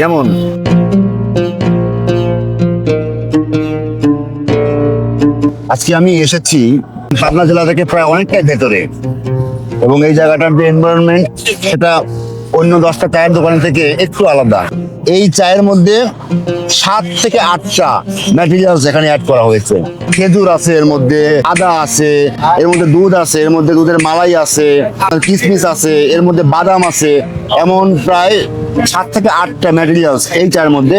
যেমন আজকে আমি এসেছি পাবনা জেলা থেকে প্রায় অনেকটাই ভেতরে। এবং এই জায়গাটার যে এনভায়রনমেন্ট সেটা অন্য দশটা চায়ের দোকান থেকে একটু আলাদা। এই চায়ের মধ্যে সাত থেকে আটটা ম্যাটেরিয়ালস এখানে অ্যাড করা হয়েছে। খেজুর আছে এর মধ্যে, আদা আছে, এর মধ্যে দুধ আছে, এর মধ্যে দুধের মালাই আছে কিসমিস আছে, এর মধ্যে বাদাম আছে, এমন প্রায় সাত থেকে আটটা ম্যাটেরিয়ালস এই চায়ের মধ্যে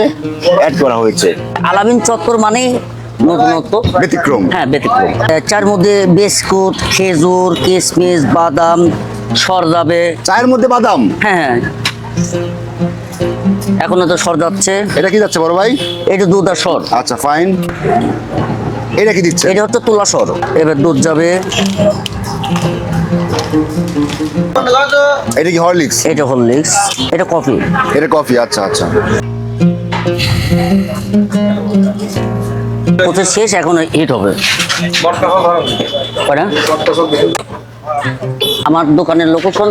অ্যাড করা হয়েছে। আলামিন চত্বর মানে নতুনত্ব। ব্যতিক্রম। হ্যাঁ ব্যতিক্রম। চার মধ্যে বিস্কুট খেজুর কিশমিশ বাদাম সর যাবে। চায়ের মধ্যে বাদাম? হ্যাঁ হ্যাঁ। এখনও তো সর যাচ্ছে। এটা কি যাচ্ছে বড় ভাই? এটা দুধ আর সর। আচ্ছা ফাইন এটা কি দিচ্ছে? এটা হচ্ছে তুলা সর। এবার দুধ যাবে। এটা কি হরলিক্স এটা হরলিক্স এটা কফি এটা কফি আচ্ছা আচ্ছা। ওতে শেষ এখন হিট হবে? আমার দোকানের লোকেশন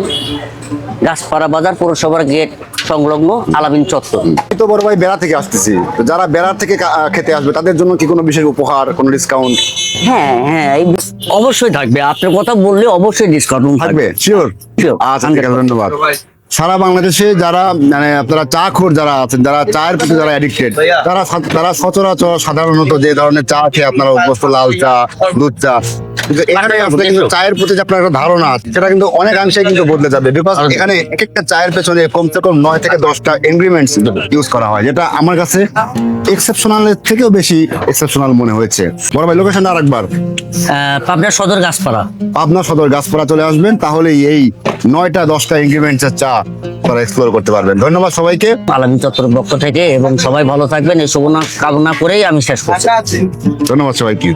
গাছপাড়া বাজার পৌরসভার গেট সংলগ্ন আলামিন চত্বর। তো বড় ভাই বেড়া থেকে আসতেছি। তো যারা বেড়া থেকে খেতে আসবে তাদের জন্য কি কোনো বিশেষ উপহার কোনো ডিসকাউন্ট হ্যাঁ হ্যাঁ অবশ্যই থাকবে। আপনার কথা বললে অবশ্যই ডিসকাউন্ট থাকবে? শিওর. আচ্ছা ধন্যবাদ। সারা বাংলাদেশে যারা মানে আপনারা চা খোর যারা আছেন যারা চায়ের প্রতি যারা অ্যাডিক্টেড তারা তারা সচরাচর সাধারণত যে ধরনের চা খেয়ে আপনারা অভ্যস্ত লাল চা দুধ চা কিন্তু এখানে আসলে কিন্তু চায়ের প্রতি যে আপনার একটা ধারণা আছে সেটা কিন্তু অনেকাংশে কিন্তু বদলে যাবে। বিকজ এখানে এক একটা চায়ের পেছনে কমসে কম নয় থেকে দশটা ইনগ্রিডিয়েন্টস ইউজ করা হয় যেটা আমার কাছে এক্সেপশনালের থেকেও বেশি এক্সেপশনাল মনে হয়েছে। বড় ভাই লোকেশন আরেকবার। পাবনা সদর গাছপাড়া পাবনা সদর গাছপাড়া চলে আসবেন তাহলেই এই নয়টা দশটা ইনগ্রিডিয়েন্টস এর চা আপনারা এক্সপ্লোর করতে পারবেন। ধন্যবাদ সবাইকে। আলামিন চত্বরের পক্ষ থেকে এবং সবাই ভালো থাকবেন এই শুভনা কামনা করেই আমি শেষ করছি। ধন্যবাদ সবাইকে।